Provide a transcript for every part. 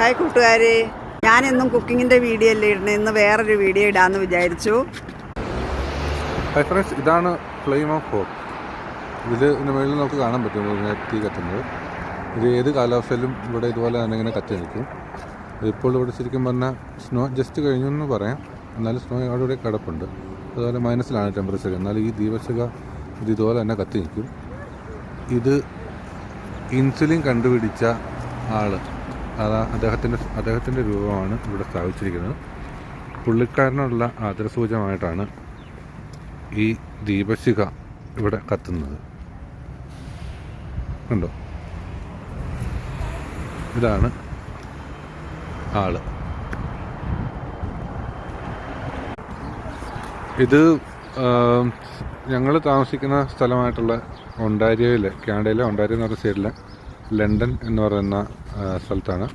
Hi കൂട്ടുകാരെ. ഞാൻ എന്നും കുക്കിങ്ങിന്റെ വീഡിയോ അല്ലേ ഇടണേ ഇന്ന് വേറൊരു വീഡിയോ ഇടാമെന്ന് വിചാരിച്ചു. ഹൈ ഫ്രണ്ട്സ് ഇതാണ് ഫ്ലെയിം ഓഫ് ഹോപ്പ് ഇത് ഇതിന്റെ മുകളിൽ നമുക്ക് കാണാൻ പറ്റും തീ കത്തുന്നത്. ഇത് ഏത് കാലാവസ്ഥയിലും ഇവിടെ ഇതുപോലെ തന്നെ ഇങ്ങനെ കത്തി നിൽക്കും. ഇപ്പോൾ ഇവിടെ ശരിക്കും പറഞ്ഞാൽ സ്നോ ജസ്റ്റ് കഴിഞ്ഞു എന്ന് പറയാം. എന്നാലും സ്നോ അവിടെ ഇവിടെ കിടപ്പുണ്ട്. അതുപോലെ മൈനസിലാണ് ടെമ്പറേച്ചർ എന്നാലും ഈ ദീപശിക ഇത് ഇതുപോലെ തന്നെ കത്തി നിൽക്കും. ഇത് ഇൻസുലിൻ കണ്ടുപിടിച്ച ആൾ അതാ അദ്ദേഹത്തിന്റെ അദ്ദേഹത്തിന്റെ രൂപമാണ് ഇവിടെ സ്ഥാപിച്ചിരിക്കുന്നത്. പുള്ളിക്കാരനുള്ള ആദരസൂചമായിട്ടാണ് ഈ ദീപശിഖ ഇവിടെ കത്തുന്നത്. ഉണ്ടോ ഇതാണ് ആൾ. ഇത് ഞങ്ങൾ താമസിക്കുന്ന സ്ഥലമായിട്ടുള്ള ഒണ്ടാരിയയിലെ കാനഡയിലെ ഒണ്ടാരി എന്ന് പറഞ്ഞ സൈഡിലെ ലണ്ടൻ എന്ന് പറയുന്ന സ്ഥലത്താണ്.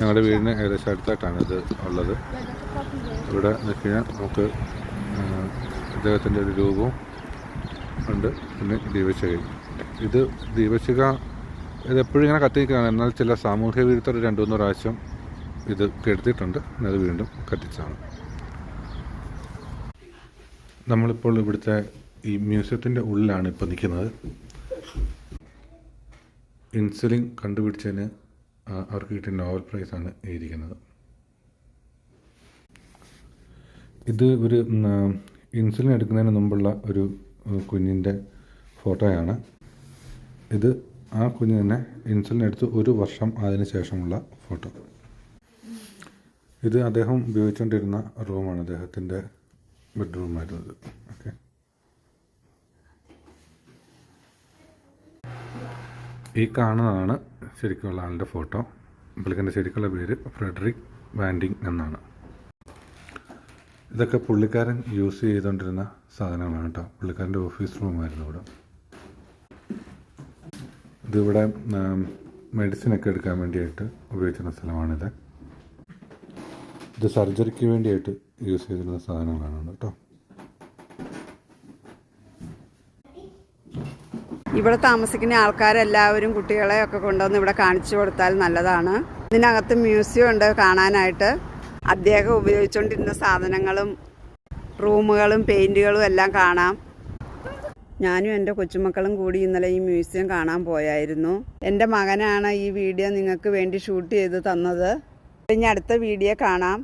ഞങ്ങളുടെ വീടിന് ഏകദേശം അടുത്തായിട്ടാണ് ഇത് ഉള്ളത്. ഇവിടെ കഴിഞ്ഞാൽ നമുക്ക് അദ്ദേഹത്തിന്റെ ഒരു രൂപവും ഉണ്ട്. പിന്നെ ദീപശിക ഇത് ദീപശിഖ ഇതെപ്പോഴും ഇങ്ങനെ കത്തിക്കുകയാണ് എന്നാൽ ചില സാമൂഹ്യ വിരുദ്ധർ രണ്ടു മൂന്ന് പ്രാവശ്യം ഇത് കെടുത്തിട്ടുണ്ട് പിന്നെ അത് വീണ്ടും കത്തിച്ചാണ് നമ്മളിപ്പോൾ ഇവിടുത്തെ ഈ മ്യൂസിയത്തിന്റെ ഉള്ളിലാണ് ഇപ്പോൾ നിൽക്കുന്നത് ഇൻസുലിൻ കണ്ടുപിടിച്ചതിന് അവർക്ക് കിട്ടിയ നോവൽ പ്രൈസാണ് എഴുതിയിരിക്കുന്നത്. ഇത് ഒരു ഇൻസുലിൻ എടുക്കുന്നതിന് മുമ്പുള്ള ഒരു കുഞ്ഞിന്റെ ഫോട്ടോയാണ്. ഇത് ആ കുഞ്ഞ് തന്നെ ഇൻസുലിൻ എടുത്ത് ഒരു വർഷം അതിന് ശേഷമുള്ള ഫോട്ടോ. ഇത് അദ്ദേഹം ഉപയോഗിച്ചുകൊണ്ടിരുന്ന റൂമാണ്. അദ്ദേഹത്തിന്റെ ബെഡ്റൂമായിരുന്നത്. ഈ കാണുന്നതാണ് ശരിക്കുള്ള ആളുടെ ഫോട്ടോ. പുള്ളിക്കന്റെ ശരിക്കുള്ള പേര് ഫ്രെഡറിക് വാൻഡിങ് എന്നാണ്. ഇതൊക്കെ പുള്ളിക്കാരൻ യൂസ് ചെയ്തുകൊണ്ടിരുന്ന സാധനങ്ങളാണ് കേട്ടോ. പുള്ളിക്കാരന്റെ ഓഫീസ് റൂമായിരുന്നു ഇവിടെ. ഇതിവിടെ മെഡിസിനൊക്കെ എടുക്കാൻ വേണ്ടിയായിട്ട് ഉപയോഗിച്ചിരുന്ന സ്ഥലമാണിത്. ഇത് സർജറിക്ക് വേണ്ടിയായിട്ട് യൂസ് ചെയ്തിരുന്ന സാധനങ്ങളാണ് കേട്ടോ. ഇവിടെ താമസിക്കുന്ന ആൾക്കാരെല്ലാവരും കുട്ടികളെ ഒക്കെ കൊണ്ടുവന്ന് ഇവിടെ കാണിച്ചു കൊടുത്താൽ നല്ലതാണ്. ഇതിനകത്ത് മ്യൂസിയം ഉണ്ട് കാണാനായിട്ട്. അദ്ദേഹം ഉപയോഗിച്ചുകൊണ്ടിരുന്ന സാധനങ്ങളും റൂമുകളും പെയിന്റുകളും എല്ലാം കാണാം. ഞാനും എന്റെ കൊച്ചുമക്കളും കൂടി ഇന്നലെ ഈ മ്യൂസിയം കാണാൻ പോയായിരുന്നു. എന്റെ മകനാണ് ഈ വീഡിയോ നിങ്ങൾക്ക് വേണ്ടി ഷൂട്ട് ചെയ്ത് തന്നത്. ഇനി അടുത്ത വീഡിയോ കാണാം.